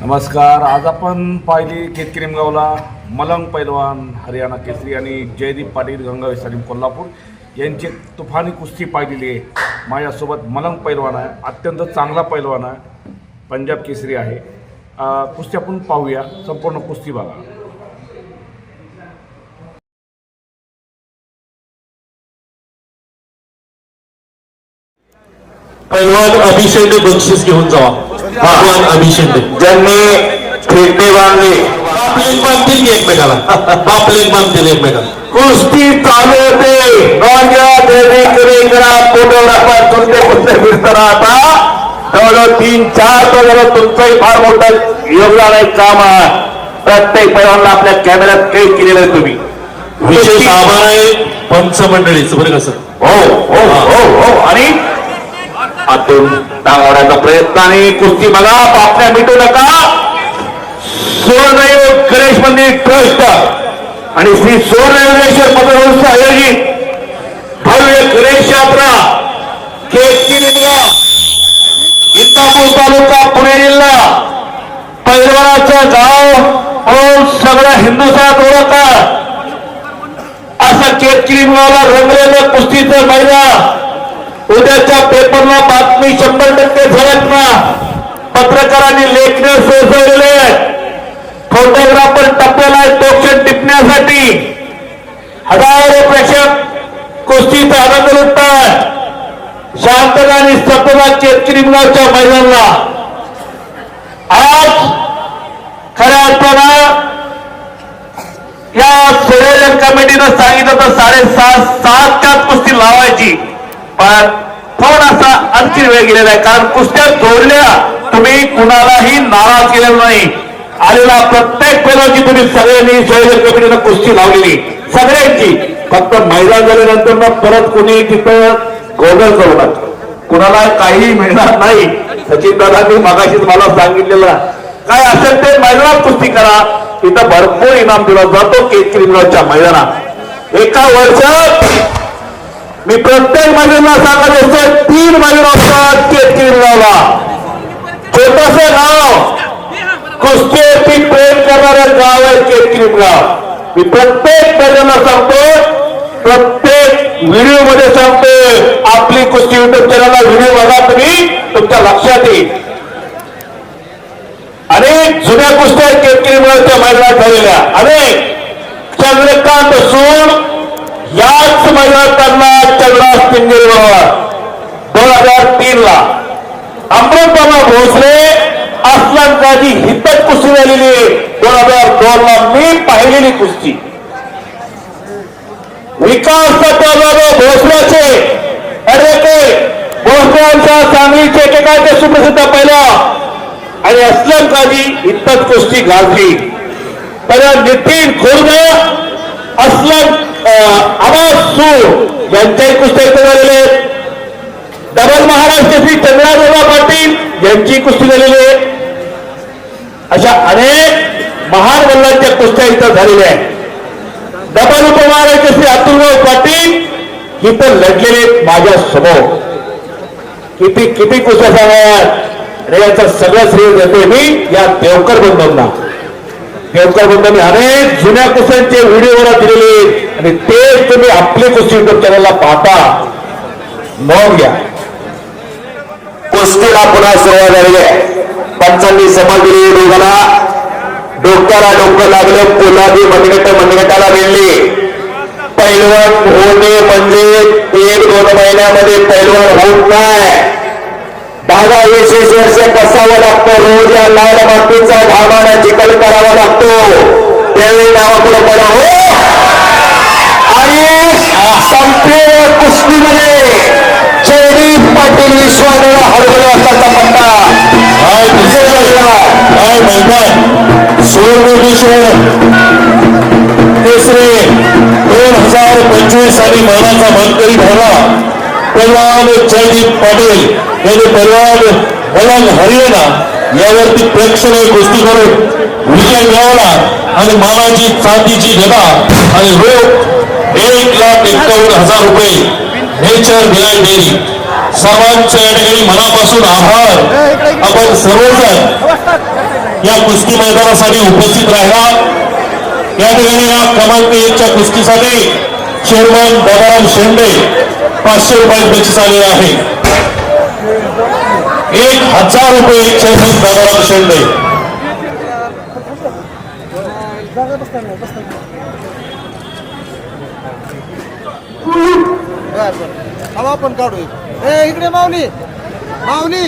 नमस्कार आज आपण पाहिली केतकी मलंग पैलवान हरियाणा केसरी आणि जयदीप पाटील गंगावी सलीम कोल्हापूर. यांची तुफानी कुस्ती पाहिलेली आहे. माझ्यासोबत मलंग पैलवान आहे अत्यंत चांगला पैलवान आहे पंजाब केसरी आहे. कुस्ती आपण पाहूया संपूर्ण कुस्ती बघा. पैलवान अभिषेक बक्षीस घेऊन जावा. पैलवान अभिषेक ज्यांनी खेटे बांधले बापलेक बांधतील की एकमेकाला? बापलेक बांधतील एकमेकाला? कुस्ती चालू होते. नोंदया देवी करा फोटोग्राफर तुमचे कुस्ते फिरताना आता. जवळजवळ तीन चार तास तुमचंही फार मोठं योगदान आहे काम आहे. प्रत्येक पैलवानला आपल्या कॅमेऱ्यात कैद केलेलं आहे तुम्ही. विशेष आभार आहे पंच मंडळीचं बरं का सर? हो हो. आतून टांगवण्याचा प्रयत्न आणि कुस्ती बघा पापण्या मिटू नका. सुवर्णयोग गणेश मंदिर ट्रस्ट आणि श्री सुवर्णयोगेश्वर पतसंस्था आयोजित भव्य गणेश यात्रा केतकी निमगाव इंदापूर तालुका पुणे जिल्हा पैलवानाचं गाव म्हणून सगळ्या हिंदुस्थानात ओळखतात. असं केतकी निमगावला रंगलेलं कुस्तीचं मैदान उद्याच्या पेपरला बातमी शंभर टक्के झळकणार. पत्रकारांनी लेखणे सोसवलेले फोटोग्राफर टप्प्याला आहे टिपण्यासाठी हजारो प्रेक्षक कुस्तीचा आनंद लुटतात शांतता आणि स्तब्धता केतकी मुलाच्या मैदानाला. आज खऱ्या अर्थानं या संयोजन कमिटीनं सांगितलं तर साडेसात सातच्याच कुस्ती लावायची. पण थोडासा आणखी वेळ गेलेला आहे. कारण कुस्त्या जोडल्या तुम्ही कुणालाही नाराज केलेला नाही. आलेला प्रत्येक पेलाची तुम्ही सगळ्यांनी संयोजन कमिटीनं कुस्ती लावलेली. सगळ्यांची. फक्त मैदान झाल्यानंतर मग परत कोणी तिथं गोंधळ करू नका. कुणाला काही मिळणार नाही. सचिन दादांनी मागाशीच मला सांगितलेलं. काय असेल ते मैदानात कुस्ती करा. तिथं भरपूर इनाम दिला जातो केतकी निमगावच्या मैदानात. एका वर्षात मी प्रत्येक मैदानाला सांगत असतो तीन मैदान असतात केतकी निमगावला छोटस गाव. कुस्ती प्रेम करणारं गाव आहे केतकी मी प्रत्येक मैदानाला सांगतो प्रत्येक व्हिडिओमध्ये सांगतो आपली कुस्ती युट्यूब चॅनलला व्हिडिओ बघा तुम्ही तुमच्या लक्षात येईल. अनेक जुन्या कुस्त्या केतकी मुळाच्या मैदानात झालेल्या. अनेक चंद्रकांत सूर याच मैदानांना त्यांना चंद्रास बरोबर दोन हजार तीन ला अमृतबाबा भोसले अस्लन काजी हितच कुस्ती झालेली दोन हजार दोन ला मी पाहिलेली कुस्ती. विकास सत्याबाबा भोसल्याचे अरे ते भोसल्यांच्या सांगलीचे एकेकाचे सुप्रसिद्ध पहिला. आणि अस्लम काजी इतकच कुस्ती गाजली. पहिला नितीन खुर्द असलम आवाज सूर. यांच्याही कुस्त्या इथं झालेले आहेत डबल महाराष्ट्र श्री चंद्रादेवा पाटील यांची कुस्ती झालेली आहे. अशा अनेक महान वल्लांच्या कुस्त्या इथं झालेल्या आहेत. डबल उपमहाराष्ट्र श्री अतुलराव पाटील इथं लढलेले माझ्यासमोर. किती किती कुस्त्या सांगणार रे याचं सगळं श्रेय देते मी या देवकर बंधूंना. देवकर बंधूंनी अनेक जुन्या कुस्त्यांचे व्हिडिओ मला दिलेले आणि ते तुम्ही आपले कुस्ती युट्यूब चॅनलला पाहता. नोंद घ्या. कुस्तीला पुन्हा सुरुवात झाली आहे. पंचांनी समज दिली दोघाला डोक्याला डोकं लागलं पोलादी मनगट मनगटाला मिळली पैलवान होणे म्हणजे एक दोन महिन्यामध्ये पैलवान होत नाही. दहा वीस वीस वर्ष कसावं लागतं रोज या लाल मातीचा घामाना चिकल करावा लागतो. त्यावेळी नावापुढे पडा हो! आणि संपलेल्या कुस्तीमध्ये जयदीप पाटील विश्वासाला हरवलं असल्याचा झाला. काय मैदान सुवर्णेश्वर केसरी दोन हजार पंचवीस साली मैदानाचा मानकरी ठरला पैलवान जयदीप पाटील. त्याने परिवार मलंग हरियाणा यावरती प्रेक्षणीय कुस्ती करून विजय मिळवला आणि मानाची चांदीची गदा आणि रोख एक लाख एकावन्न हजार रुपये नेचर डिलाईट डेअरी. सर्वांचे या ठिकाणी मनापासून आभार. आपण सर्वजण या कुस्ती मैदानासाठी उपस्थित राहिला. या ठिकाणी या क्रमांक एकच्या कुस्तीसाठी चेअरमन बाबाराम शेंडे पाचशे रुपये बक्षीस आलेले आहे. एक हजार रुपये चेअरमन बाबाराम शेंडे बर हवा पण काढू इकडे माऊली. माऊली.